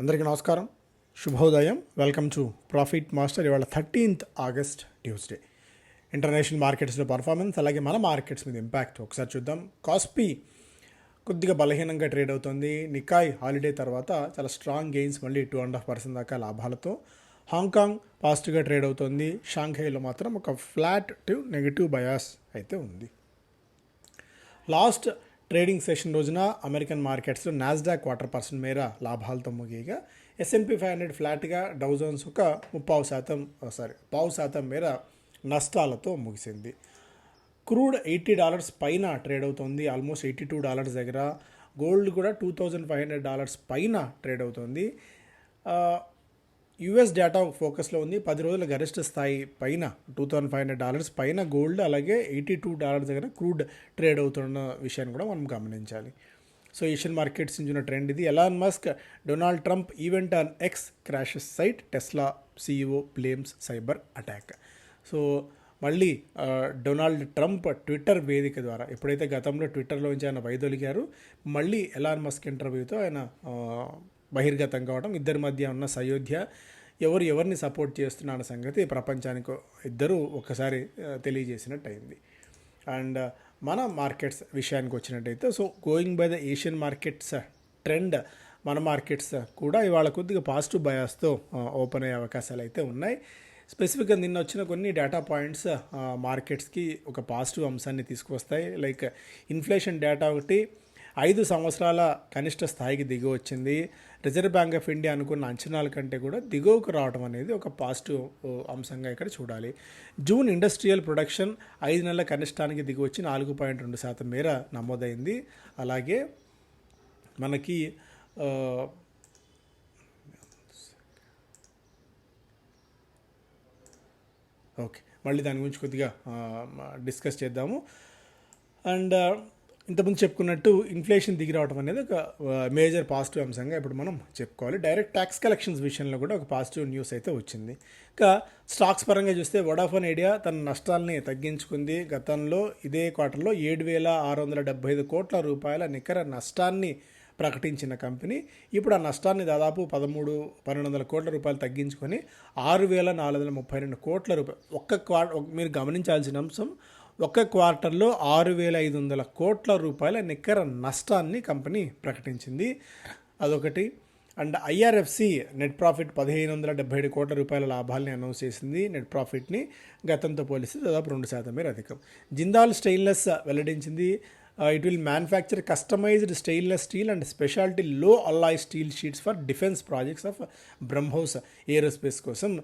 అందరికీ నమస్కారం. శుభోదయం. వెల్కమ్ టు ప్రాఫిట్ మాస్టర్ ఇవాళ థర్టీన్త్ ఆగస్ట్ ట్యూస్డే ఇంటర్నేషనల్ మార్కెట్స్లో పర్ఫార్మెన్స్ అలాగే మన మార్కెట్స్ మీద ఇంపాక్ట్ ఒకసారి చూద్దాం. కాస్పీ కొద్దిగా బలహీనంగా ట్రేడ్ అవుతుంది. నికాయ్ హాలిడే తర్వాత చాలా స్ట్రాంగ్ గెయిన్స్ మళ్ళీ టూ అండ్ హాఫ్ పర్సెంట్ దాకా లాభాలతో హాంకాంగ్ పాజిటివ్గా ట్రేడ్ అవుతుంది. షాంఘైలో మాత్రం ఒక ఫ్లాట్ టు నెగిటివ్ బయాస్ అయితే ఉంది. లాస్ట్ ట్రేడింగ్ సెషన్ రోజున అమెరికన్ మార్కెట్స్లో నాస్డాక్ క్వార్టర్ పర్సెంట్ మేర లాభాలతో ముగియగా S and P five hundred ఫ్లాట్గా డౌజోన్స్ ఒక ముప్పావు శాతం సారీ పావు శాతం మేర నష్టాలతో ముగిసింది. క్రూడ్ ఎయిటీ డాలర్స్ పైన ట్రేడ్ అవుతుంది ఆల్మోస్ట్ ఎయిటీ టూ డాలర్స్ దగ్గర. గోల్డ్ కూడా two thousand five hundred dollars పైన ట్రేడ్ అవుతుంది. యుఎస్ డేటా ఫోకస్లో ఉంది. పది రోజుల గరిష్ట స్థాయి పైన two thousand five hundred dollars పైన గోల్డ్ అలాగే ఎయిటీ టూ డాలర్స్ దగ్గర క్రూడ్ ట్రేడ్ అవుతున్న విషయాన్ని కూడా మనం గమనించాలి. సో ఏషియన్ మార్కెట్స్ నుంచి ఉన్న ట్రెండ్ ఇది. Elon Musk Donald Trump event on X crashes site Tesla CEO blames cyber attack. So మళ్ళీ డొనాల్డ్ ట్రంప్ ట్విట్టర్ వేదిక ద్వారా ఎప్పుడైతే గతంలో ట్విట్టర్లోంచి ఆయన వైదొలిగారు మళ్ళీ ఎలాన్ మస్క్ ఇంటర్వ్యూతో ఆయన బహిర్గతం కావడం ఇద్దరి మధ్య ఉన్న సయోధ్య ఎవరు ఎవరిని సపోర్ట్ చేస్తున్న సంగతి ప్రపంచానికి ఇద్దరూ ఒకసారి తెలియజేసినట్టు అయింది అండ్ మన మార్కెట్స్ విషయానికి వచ్చినట్టయితే so going by the Asian markets trend మన మార్కెట్స్ కూడా ఇవాళ కొద్దిగా పాజిటివ్ బయాస్తో ఓపెన్ అయ్యే అవకాశాలు అయితే ఉన్నాయి. స్పెసిఫిక్గా నిన్న వచ్చిన కొన్ని డేటా పాయింట్స్ మార్కెట్స్కి ఒక పాజిటివ్ అంశాన్ని తీసుకువస్తాయి. లైక్ ఇన్ఫ్లేషన్ డేటా ఒకటి ఐదు సంవత్సరాల కనిష్ట స్థాయికి దిగి వచ్చింది. రిజర్వ్ బ్యాంక్ ఆఫ్ ఇండియా అనుకున్న అంచనాల కంటే కూడా దిగువకు రావడం అనేది ఒక పాజిటివ్ అంశంగా ఇక్కడ చూడాలి. జూన్ ఇండస్ట్రియల్ ప్రొడక్షన్ ఐదు నెలల కనిష్టానికి దిగి వచ్చి నాలుగు పాయింట్ రెండు శాతం మేర నమోదైంది. అలాగే మనకి ఓకే. మళ్ళీ దాని గురించి కొద్దిగా డిస్కస్ చేద్దాము. అండ్ ఇంతకుముందు చెప్పుకున్నట్టు ఇన్ఫ్లేషన్ దిగి రావడం అనేది ఒక మేజర్ పాజిటివ్ అంశంగా ఇప్పుడు మనం చెప్పుకోవాలి. డైరెక్ట్ ట్యాక్స్ కలెక్షన్స్ విషయంలో కూడా ఒక పాజిటివ్ న్యూస్ అయితే వచ్చింది. ఇంకా స్టాక్స్ పరంగా చూస్తే వడాఫోన్ ఐడియా తన నష్టాలని తగ్గించుకుంది. గతంలో ఇదే క్వార్టర్లో ఏడు వేల ఆరు వందల డెబ్బై ఐదు కోట్ల రూపాయల నికర నష్టాన్ని ప్రకటించిన కంపెనీ ఇప్పుడు ఆ నష్టాన్ని దాదాపు పదమూడు పన్నెండు వందల కోట్ల రూపాయలు తగ్గించుకొని ఆరు వేల నాలుగు వందల ముప్పై రెండు కోట్ల రూపాయలు. ఒక్క క్వా మీరు గమనించాల్సిన అంశం ఒక్క క్వార్టర్లో ఆరు వేల ఐదు వందల కోట్ల రూపాయల నికర నష్టాన్ని కంపెనీ ప్రకటించింది. అదొకటి. అండ్ ఐఆర్ఎఫ్సి నెట్ ప్రాఫిట్ పదిహేను వందల డెబ్బై ఏడు కోట్ల రూపాయల లాభాల్ని అనౌన్స్ చేసింది. నెట్ ప్రాఫిట్ని గతంతో పోలిస్తే దాదాపు రెండు శాతం మేర అధికం. జిందాల్ స్టెయిన్లెస్ వెల్లడించింది. It will manufacture customized stainless steel and speciality low alloy steel sheets for defence projects of BrahMos aerospace కోసం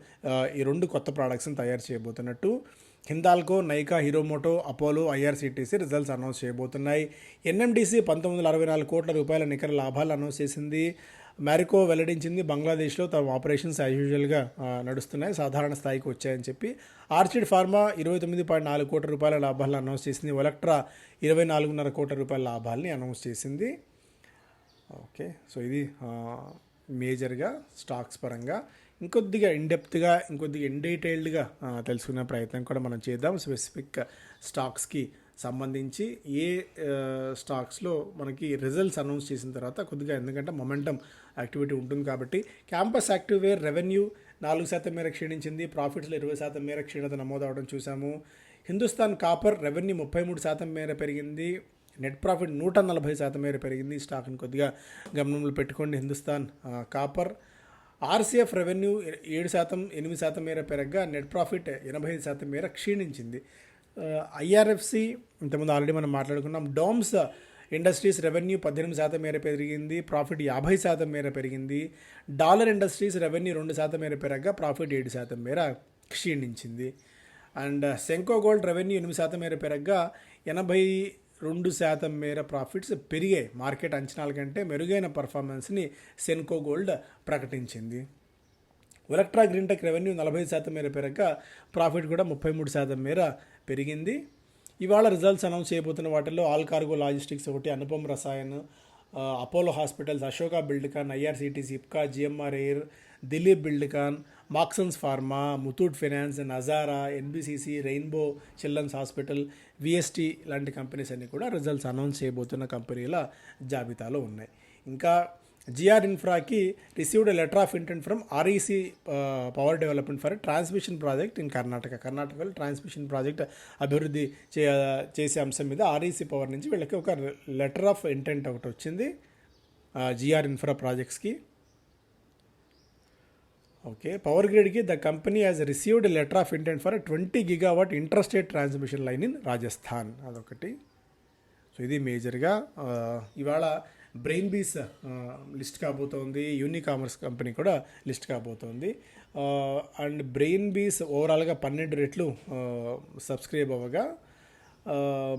ఈ రెండు కొత్త ప్రోడక్ట్స్ని తయారు చేయబోతున్నట్టు. Hindalco Nykaa Hero Moto Apollo IRCTC results announce చేయబోతున్నాయి. NMDC పంతొమ్మిది వందల అరవై నాలుగు కోట్ల రూపాయల నికర లాభాలు అనౌన్స్ చేసింది. మ్యారికో వెల్లడించింది బంగ్లాదేశ్లో తమ ఆపరేషన్స్ యాజ్ యూజువల్గా నడుస్తున్నాయి. సాధారణ స్థాయికి వచ్చాయని చెప్పి ఆర్చిడ్ ఫార్మా ఇరవై తొమ్మిది పాయింట్ నాలుగు కోట్ల రూపాయల లాభాలను అనౌన్స్ చేసింది. ఒలక్ట్రా ఇరవై నాలుగున్నర కోట్ల రూపాయల లాభాల్ని అనౌన్స్ చేసింది. ఓకే. సో ఇది మేజర్గా స్టాక్స్ పరంగా. ఇంకొద్దిగా ఇన్డెప్త్గా ఇంకొద్దిగా ఇన్ డీటెయిల్డ్గా తెలుసుకునే ప్రయత్నం కూడా మనం చేద్దాం. స్పెసిఫిక్ స్టాక్స్కి సంబంధించి ఏ స్టాక్స్లో మనకి రిజల్ట్స్ అనౌన్స్ చేసిన తర్వాత కొద్దిగా ఎందుకంటే మొమెంటం యాక్టివిటీ ఉంటుంది కాబట్టి క్యాంపస్ యాక్టివ్ వేర్ రెవెన్యూ నాలుగు శాతం మేర క్షీణించింది. ప్రాఫిట్స్లో ఇరవై శాతం మేర క్షీణత నమోదవడం చూసాము హిందుస్థాన్ కాపర్ రెవెన్యూ ముప్పై మూడు శాతం మేర పెరిగింది. నెట్ ప్రాఫిట్ నూట నలభై శాతం మేర పెరిగింది. స్టాక్ని కొద్దిగా గమనంలో పెట్టుకోండి. హిందుస్థాన్ కాపర్ ఆర్సీఎఫ్ రెవెన్యూ ఏడు శాతం ఎనిమిది శాతం మేర పెరగగా నెట్ ప్రాఫిట్ ఎనభై ఐదు శాతం మేర క్షీణించింది. ఐఆర్ఎఫ్సి ఇంతకుముందు ఆల్రెడీ మనం మాట్లాడుకున్నాం డోమ్స్ ఇండస్ట్రీస్ రెవెన్యూ పద్దెనిమిది శాతం మేర పెరిగింది ప్రాఫిట్ యాభై శాతం మేర పెరిగింది. డాలర్ ఇండస్ట్రీస్ రెవెన్యూ రెండు శాతం మేర పెరగగా ప్రాఫిట్ ఏడు శాతం మేర క్షీణించింది. అండ్ సెంకో గోల్డ్ రెవెన్యూ ఎనిమిది శాతం మేర పెరగగా ఎనభై రెండు శాతం మేర ప్రాఫిట్స్ పెరిగాయి మార్కెట్ అంచనాల కంటే మెరుగైన పర్ఫార్మెన్స్ని సెన్కో గోల్డ్ ప్రకటించింది. ఎలక్ట్రా గ్రీన్టెక్ రెవెన్యూ నలభై శాతం మేర పెరగ ప్రాఫిట్ కూడా ముప్పై మూడు శాతం మేర పెరిగింది. ఇవాళ రిజల్ట్స్ అనౌన్స్ చేయబోతున్న వాటిల్లో ఆల్ కార్గో లాజిస్టిక్స్ ఒకటి Anupam Rasayan Apollo hospitals Ashoka Buildcon IRCTC Ipca GMR air Dilip Buildcon Marksans pharma Muthoot finance Nazara NBCC rainbow children's hospital VST లాంటి కంపెనీస్ అన్నీ కూడా రిజల్ట్స్ అనౌన్స్ చేయబోతున్న కంపెనీల జాబితాలో ఉన్నాయి. ఇంకా GR ఇన్ఫ్రాకి received letter of intent from REC power development for transmission project in Karnataka కర్ణాటకలో transmission project అభివృద్ధి చే చేసే అంశం మీద ఆర్ఈసీ పవర్ నుంచి వీళ్ళకి ఒక లెటర్ ఆఫ్ ఇంటెంట్ ఒకటి వచ్చింది జిఆర్ ఇన్ఫ్రా ప్రాజెక్ట్స్కి okay power గ్రిడ్కి the company has received letter of intent for twenty gigawatt interstate transmission line in Rajasthan అదొకటి. సో ఇది మేజర్గా ఇవాళ బ్రెయిన్ బీస్ లిస్ట్ కాబోతోంది. యూనికామర్స్ కంపెనీ కూడా లిస్ట్ కాబోతోంది. అండ్ బ్రెయిన్ బీస్ ఓవరాల్గా పన్నెండు రెట్లు సబ్స్క్రైబ్ అవ్వగా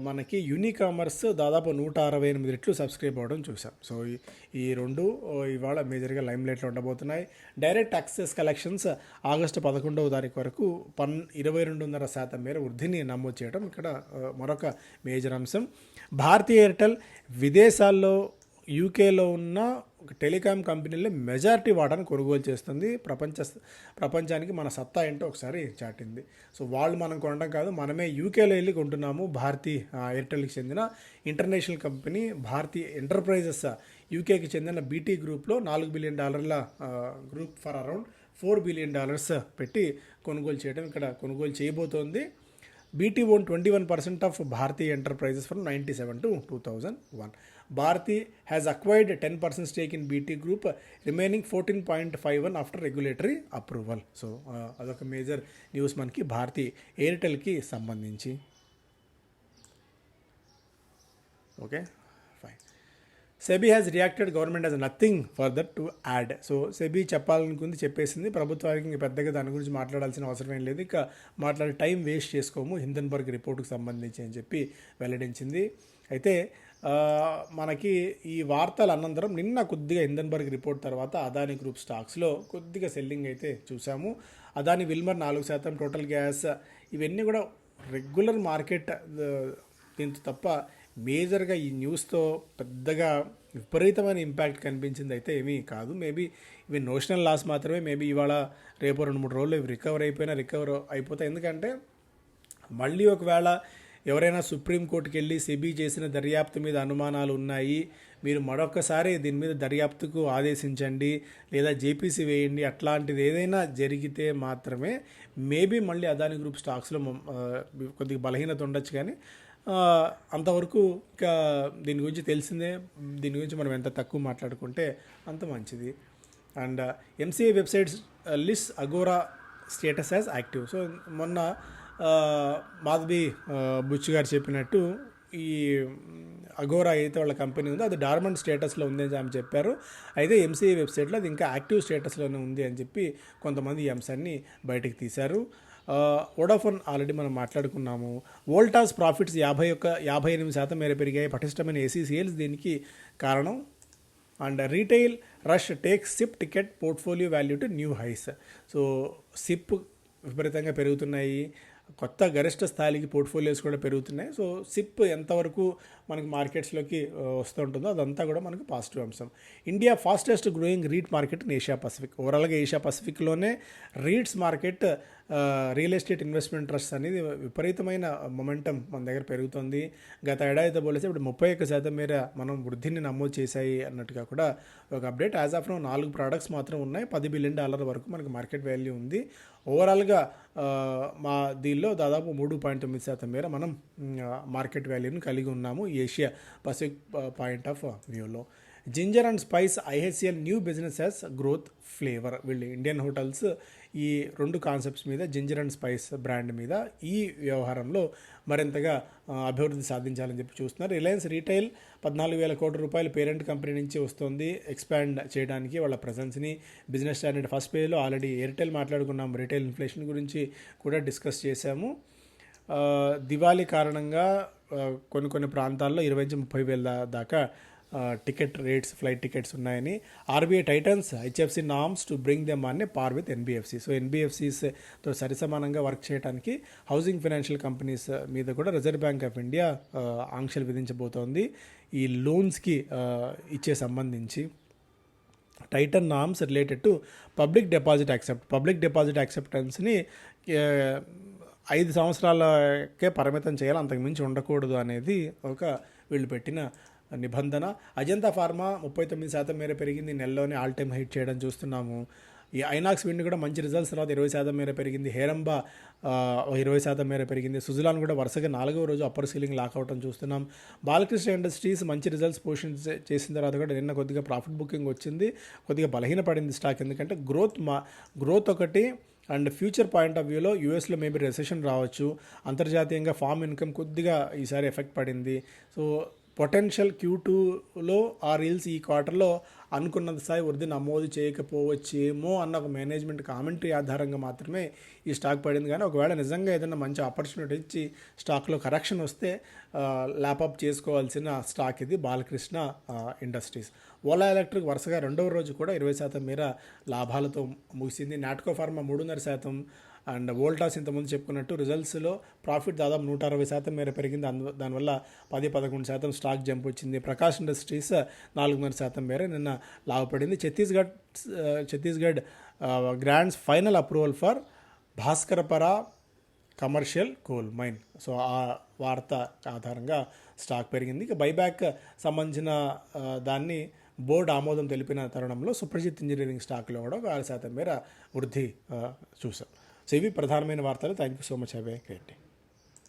మనకి యూనికామర్స్ దాదాపు నూట అరవై ఎనిమిది రెట్లు సబ్స్క్రైబ్ అవ్వడం చూసాం. సో ఈ- ఈ రెండు ఇవాళ మేజర్గా లైమ్ లైట్లో ఉండబోతున్నాయి. డైరెక్ట్ యాక్సెస్ కలెక్షన్స్ ఆగస్టు పదకొండవ తారీఖు వరకు పన్ ఇరవై రెండున్నర శాతం మేర వృద్ధిని నమోదు చేయడం ఇక్కడ మరొక మేజర్ అంశం. భారతీయ ఎయిర్టెల్ విదేశాల్లో యూకేలో ఉన్న ఒక టెలికాం కంపెనీలో మెజారిటీ వాటాను కొనుగోలు చేస్తుంది. ప్రపంచ ప్రపంచానికి మన సత్తా ఏంటో ఒకసారి చాటింది సో వాళ్ళు మనం కొనడం కాదు మనమే యూకేలో వెళ్ళి కొంటున్నాము భారతీ ఎయిర్టెల్కి చెందిన ఇంటర్నేషనల్ కంపెనీ భారతీ ఎంటర్ప్రైజెస్ యూకేకి చెందిన బీటీ గ్రూప్లో నాలుగు బిలియన్ డాలర్ల group for around four billion dollars పెట్టి కొనుగోలు చేయడం ఇక్కడ కొనుగోలు చేయబోతోంది. BT own twenty one percent of Bharti enterprises from ninety seven to two thousand one Bharti has acquired ten percent stake in BT group remaining fourteen point five one after regulatory approval so అదొక major news మనకి భారతీ ఎయిర్టెల్కి సంబంధించి. Okay SEBI has reacted government has nothing further to add so SEBI చెప్పాలనుకుంది చెప్పేసింది. ప్రభుత్వానికి పెద్దగా దాని గురించి మాట్లాడాల్సిన అవసరం ఏం లేదు. ఇక మాట్లాడే టైం వేస్ట్ చేసుకోము. హిందన్బర్గ్ రిపోర్టుకు సంబంధించి అని చెప్పి వెల్లడించింది. అయితే మనకి ఈ వార్తల అనంతరం నిన్న కొద్దిగా హిందన్బర్గ్ రిపోర్ట్ తర్వాత అదాని గ్రూప్ స్టాక్స్లో కొద్దిగా సెల్లింగ్ అయితే చూసాము. అదాని విల్మర్ నాలుగు శాతం టోటల్ గ్యాస్ ఇవన్నీ కూడా రెగ్యులర్ మార్కెట్ దీంతో తప్ప మేజర్గా ఈ న్యూస్తో పెద్దగా విపరీతమైన ఇంపాక్ట్ కనిపించింది అయితే ఏమీ కాదు. మేబీ ఇవి నోషనల్ లాస్ మాత్రమే మేబీ ఇవాళ రేపు రెండు మూడు రోజులు ఇవి రికవర్ అయిపోయినా రికవర్ అయిపోతాయి. ఎందుకంటే మళ్ళీ ఒకవేళ ఎవరైనా సుప్రీంకోర్టుకి వెళ్ళి సెబీ చేసిన దర్యాప్తు మీద అనుమానాలు ఉన్నాయి మీరు మరొకసారి దీని మీద దర్యాప్తుకు ఆదేశించండి లేదా జేపీసీ వేయండి అట్లాంటిది ఏదైనా జరిగితే మాత్రమే మేబీ మళ్ళీ అదాని గ్రూప్ స్టాక్స్లో కొద్దిగా బలహీనత ఉండొచ్చు కానీ అంతవరకు ఇంకా దీని గురించి తెలిసిందే. దీని గురించి మనం ఎంత తక్కువ మాట్లాడుకుంటే అంత మంచిది. And MCA websites list Agora status as active. So మొన్న మాధవి ఆ, బుచ్చు గారు చెప్పినట్టు ఈ అగోరా అయితే వాళ్ళ కంపెనీ ఉందో అది డార్మండ్ స్టేటస్లో ఉంది అని ఆమె చెప్పారు. అయితే ఎంసీఏ వెబ్సైట్లో అది ఇంకా యాక్టివ్ స్టేటస్లోనే ఉంది అని చెప్పి కొంతమంది ఈ అంశాన్ని బయటకు తీశారు. వోడాఫోన్ ఆల్రెడీ మనం మాట్లాడుకున్నాము. వోల్టాస్ ప్రాఫిట్స్ యాభై ఒక్క యాభై ఎనిమిది శాతం మేర పెరిగాయి. పటిష్టమైన ఏసీ సేల్స్ దీనికి కారణం. And retail rush take SIP ticket portfolio value to new highs. So SIP విపరీతంగా పెరుగుతున్నాయి. కొత్త గరిష్ట స్థాయికి పోర్ట్ఫోలియోస్ కూడా పెరుగుతున్నాయి. సో సిప్ ఎంతవరకు మనకి మార్కెట్స్లోకి వస్తుంటుందో వస్తూ ఉంటుందో అదంతా కూడా మనకు పాజిటివ్ అంశం. India fastest growing REIT market in Asia Pacific. ఓవరాల్గా Asia పసిఫిక్లోనే REITs market real estate investment trust అనేది విపరీతమైన మొమెంటం మన దగ్గర పెరుగుతుంది. గత ఏడాదితో పోలిస్తే ఇప్పుడు ముప్పై ఒక్క శాతం మేర మనం వృద్ధిని నమోదు చేశాయి అన్నట్టుగా కూడా ఒక అప్డేట్. యాజ్ ఆఫ్ నో నాలుగు ప్రోడక్ట్స్ మాత్రం ఉన్నాయి. పది బిలియన్ డాలర్ వరకు మనకి మార్కెట్ వాల్యూ ఉంది. ఓవరాల్గా మా దీనిలో దాదాపు మూడు పాయింట్ తొమ్మిది శాతం మేర మనం మార్కెట్ వాల్యూని కలిగి ఉన్నాము ఏషియా పసిఫిక్ పాయింట్ ఆఫ్ వ్యూలో. Ginger and spice IHCL new business has growth flavour. వీళ్ళు ఇండియన్ హోటల్స్ ఈ రెండు కాన్సెప్ట్స్ మీద జింజర్ అండ్ స్పైస్ బ్రాండ్ మీద ఈ వ్యవహారంలో మరింతగా అభివృద్ధి సాధించాలని చెప్పి చూస్తున్నారు. రిలయన్స్ రీటైల్ పద్నాలుగు వేల కోట్ల రూపాయలు పేరెంట్ కంపెనీ నుంచి వస్తుంది. ఎక్స్పాండ్ చేయడానికి వాళ్ళ ప్రజెన్స్ని బిజినెస్ స్టాండర్డ్ ఫస్ట్ పేజ్లో ఆల్రెడీ ఎయిర్టెల్ మాట్లాడుకున్నాం. రీటైల్ ఇన్ఫ్లేషన్ గురించి కూడా డిస్కస్ చేశాము. దివాళీ కారణంగా కొన్ని కొన్ని ప్రాంతాల్లో ఇరవై నుంచి ముప్పై వేల దాకా టికెట్ రేట్స్ ఫ్లైట్ టికెట్స్ ఉన్నాయని RBI tightens HFC norms to bring them అనే పార్ విత్ ఎన్బిఎఫ్సి. సో ఎన్బిఎఫ్సిస్తో సరిసమానంగా వర్క్ చేయడానికి హౌసింగ్ ఫైనాన్షియల్ కంపెనీస్ మీద కూడా రిజర్వ్ బ్యాంక్ ఆఫ్ ఇండియా ఆంక్షలు విధించబోతోంది. ఈ లోన్స్కి ఇచ్చే సంబంధించి tighten norms related to public deposit accept public deposit యాక్సెప్టెన్స్ని ఐదు సంవత్సరాలకే పరిమితం చేయాలి అంతకుమించి ఉండకూడదు అనేది ఒక వీళ్ళు పెట్టిన నిబంధన. అజంతా ఫార్మా ముప్పై తొమ్మిది శాతం మేర పెరిగింది. నెలలోనే ఆల్ టైమ్ హైట్ చేయడం చూస్తున్నాము. ఈ ఐనాక్స్ విండ్ కూడా మంచి రిజల్ట్స్ తర్వాత ఇరవై శాతం మేర పెరిగింది. హేరంబ ఇరవై శాతం మేర పెరిగింది. సుజులాన్ కూడా వరుసగా నాలుగవ రోజు అప్పర్ సీలింగ్ లాక్ అవటం చూస్తున్నాం. బాలకృష్ణ ఇండస్ట్రీస్ మంచి రిజల్ట్స్ పోషన్ చేసిన తర్వాత కూడా నిన్న కొద్దిగా ప్రాఫిట్ బుకింగ్ వచ్చింది. కొద్దిగా బలహీనపడింది స్టాక్ ఎందుకంటే గ్రోత్ మా గ్రోత్ ఒకటి అండ్ ఫ్యూచర్ పాయింట్ ఆఫ్ వ్యూలో యూఎస్లో మేబీ రెసెషన్ రావచ్చు. అంతర్జాతీయంగా ఫామ్ ఇన్కమ్ కొద్దిగా ఈసారి ఎఫెక్ట్ పడింది. సో పొటెన్షియల్ క్యూ టూలో ఆ రీల్స్ ఈ క్వార్టర్లో అనుకున్నంత స్థాయి వృద్ధి నమోదు చేయకపోవచ్చేమో అన్న ఒక మేనేజ్మెంట్ కామెంటరీ ఆధారంగా మాత్రమే ఈ స్టాక్ పడింది. కానీ ఒకవేళ నిజంగా ఏదైనా మంచి ఆపర్చునిటీ ఇచ్చి స్టాక్లో కరెక్షన్ వస్తే ల్యాప్అప్ చేసుకోవాల్సిన స్టాక్ ఇది బాలకృష్ణ ఇండస్ట్రీస్. ఓలా ఎలక్ట్రిక్ వరుసగా రెండవ రోజు కూడా ఇరవై శాతం మేర లాభాలతో ముగిసింది. నాట్కో ఫార్మా మూడున్నర శాతం అండ్ వోల్టాస్ ఇంతకుముందు చెప్పుకున్నట్టు రిజల్ట్స్లో ప్రాఫిట్ దాదాపు నూట అరవై శాతం మేర పెరిగింది. అందు దానివల్ల పది పదకొండు శాతం స్టాక్ జంప్ వచ్చింది. ప్రకాష్ ఇండస్ట్రీస్ నాలుగున్నర శాతం మేర నిన్న లాభపడింది. Chhattisgarh Chhattisgarh grants final approval for Bhaskarpara commercial coal mine. So ఆ వార్త ఆధారంగా స్టాక్ పెరిగింది. ఇక బైబ్యాక్ సంబంధించిన దాన్ని బోర్డు ఆమోదం తెలిపిన తరుణంలో సుప్రజిత్ ఇంజనీరింగ్ స్టాక్లో కూడా ఒక ఆరు శాతం మేర వృద్ధి చూసాం. సో ఇవి ప్రధానమైన వార్తలు. Thank you so much Abhay A